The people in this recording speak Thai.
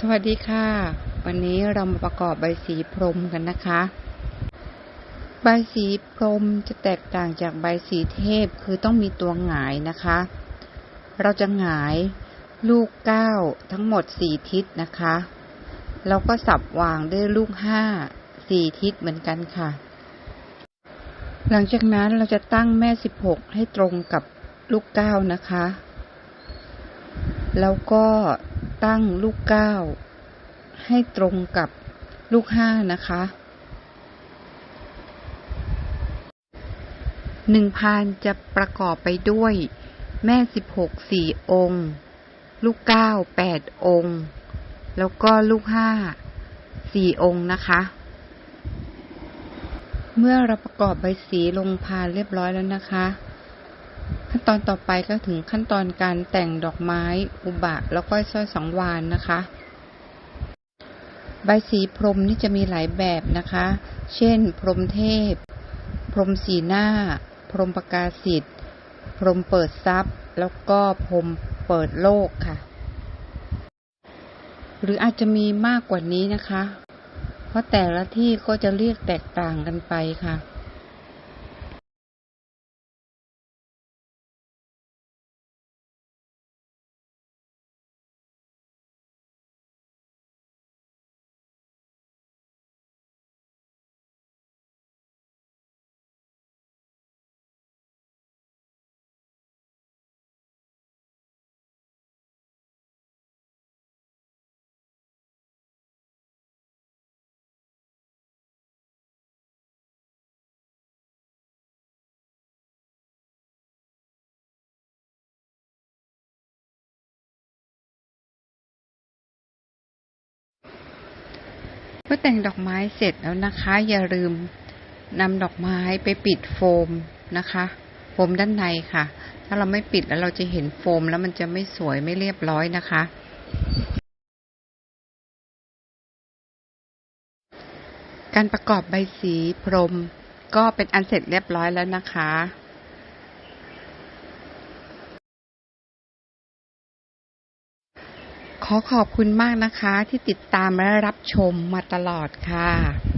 สวัสดีค่ะ วันนี้เรามาประกอบใบสีพรมกันนะคะ ใบสีพรมจะแตกต่างจากใบสีเทพคือต้องมีตัวหงายนะคะ เราจะหงายลูกเก้าทั้งหมดสี่ทิศนะคะเราก็สับวางด้วยลูกห้าสี่ทิศเหมือนกันค่ะ หลังจากนั้นเราจะตั้งแม่สิบหกให้ตรงกับลูกเก้านะคะ แล้วก็ ตั้งลูกเก้าให้ตรงกับลูกห้านะคะหนึ่งพานจะประกอบไปด้วย แม่สิบหกสี่องค์ ลูกเก้าแปดองค์ แล้วก็ลูกห้าสี่องค์นะคะ เมื่อเราประกอบใบสีลงพานเรียบร้อยแล้วนะคะ ขั้นตอนต่อไปก็ถึงขั้นตอนการแต่งดอกไม้ อุบะแล้วก็สร้อยสังวานนะคะ ใบสีพรมนี่จะมีหลายแบบนะคะ เช่น พรมเทพ พรมสีหน้า พรมประกาศสิทธิ์พรมเปิดทรัพย์ แล้วก็พรมเปิดโลกค่ะ หรืออาจจะมีมากกว่านี้นะคะ เพราะแต่ละที่ก็จะเรียกแตกต่างกันไปค่ะ เมื่อแต่งดอกไม้เสร็จแล้วนะคะ อย่าลืมนำดอกไม้ไปปิดโฟมนะคะ โฟมด้านในค่ะ ถ้าเราไม่ปิดแล้วเราจะเห็นโฟมแล้วมันจะไม่สวยไม่เรียบร้อยนะคะ การประกอบใบสีพรมก็เป็นอันเสร็จเรียบร้อยแล้วนะคะ ขอขอบคุณมากนะคะที่ติดตามและรับชมมาตลอดค่ะ